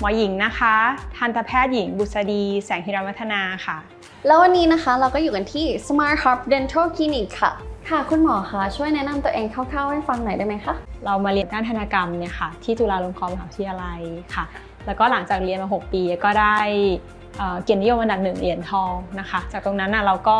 หมอหญิงนะคะ ทันตแพทย์หญิงบุษดี แสงฮิรัมัฒนาค่ะ แล้ววันนี้นะคะเราก็อยู่กันที่ Smart Hub Dental Clinic ค่ะ ค่ะคุณหมอคะช่วยแนะนำตัวเองคร่าวๆให้ฟังหน่อยได้ไหมคะ เรามาเรียนด้านธนกรรมเนี่ยค่ะ ที่จุฬาลงกรณ์มหาวิทยาลัยค่ะ แล้วก็หลังจากเรียนมา 6 ปีก็ได้เอ่อเกียรตินิยมอันดับหนึ่งเหรียญทองนะคะ จากตรงนั้นน่ะเราก็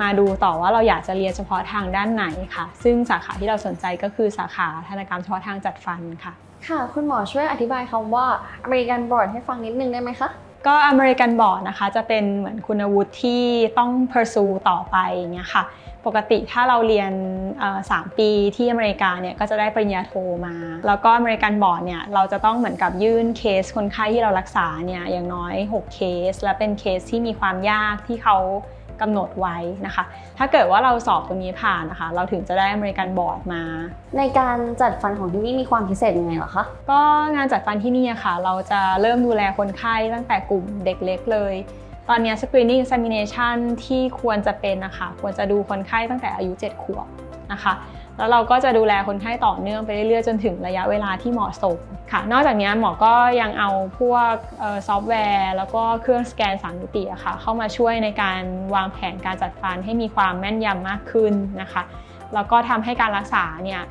มาดูต่อว่าเราอยากจะเรียนเฉพาะทางด้านไหนค่ะ ซึ่งสาขาที่เราสนใจก็คือสาขาธนกรรมเฉพาะทางจัดฟันค่ะ ค่ะ คุณหมอช่วยอธิบายคำว่า American Board ให้ฟังนิดนึงได้ไหมคะ ก็อเมริกันบอร์ดนะคะจะเป็นเหมือนคุณวุฒิที่ต้อง pursue ต่อไปอย่างเงี้ยค่ะ ปกติถ้าเราเรียนเอ่อสามปีที่อเมริกาเนี่ยก็จะได้ปริญญาโทมา แล้วก็อเมริกันบอร์ดเนี่ยเราจะต้องเหมือนกับยื่นเคสคนไข้ที่เรารักษาเนี่ยอย่างน้อย 6 เคส และเป็นเคสที่มีความยากที่เขา กำหนดไว้นะคะ ถ้าเกิดว่าเราสอบตรงนี้ผ่านนะคะ เราถึงจะได้อเมริกันบอร์ดมา ในการจัดฟันของที่นี่มีความพิเศษยังไงเหรอคะ ก็งานจัดฟันที่นี่อะค่ะ เราจะเริ่มดูแลคนไข้ตั้งแต่กลุ่มเด็กเล็กเลยตอนเนี้ย screening examination ที่ควรจะเป็นนะคะ ควรจะดูคนไข้ตั้งแต่อายุ 7 ขวบ นะคะแล้วเราก็จะดูแลคนไข้ต่อเนื่องไปเรื่อยๆ จนถึงระยะเวลาที่เหมาะสมค่ะ นอกจากนี้หมอก็ยังเอาพวกซอฟต์แวร์ แล้วก็เครื่องสแกนสามมิติอะค่ะ เข้ามาช่วยในการวางแผนการจัดฟันให้มีความแม่นยำมากขึ้นนะคะ แล้วก็ทำให้การรักษาเนี่ย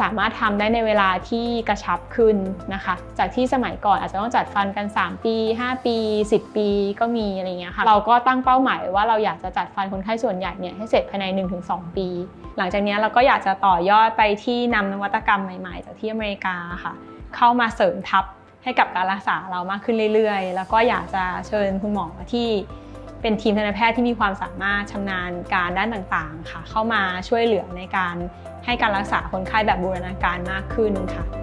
สามารถทำได้ในเวลาที่กระชับขึ้นนะคะ จากที่สมัยก่อนอาจจะต้องจัดฟันกัน 3 ปี 5 ปี 10 ปีก็มีอะไรเงี้ยค่ะเราก็ตั้งเป้าหมายว่าเราอยากจะจัดฟันคนไข้ส่วนใหญ่เนี่ยให้เสร็จภายใน 1-2 ปี หลังจากนี้เราก็อยากจะต่อยอดไปที่นำนวัตกรรมใหม่ๆ จากที่อเมริกาค่ะ เข้ามาเสริมทับให้กับการรักษาเรามากขึ้นเรื่อยๆ แล้วก็อยากจะเชิญคุณหมอที่ เป็นทีมทันตแพทย์ที่มีความสามารถชำนาญการด้านต่างๆค่ะ เข้ามาช่วยเหลือในการให้การรักษาคนไข้แบบบูรณาการมากขึ้นค่ะ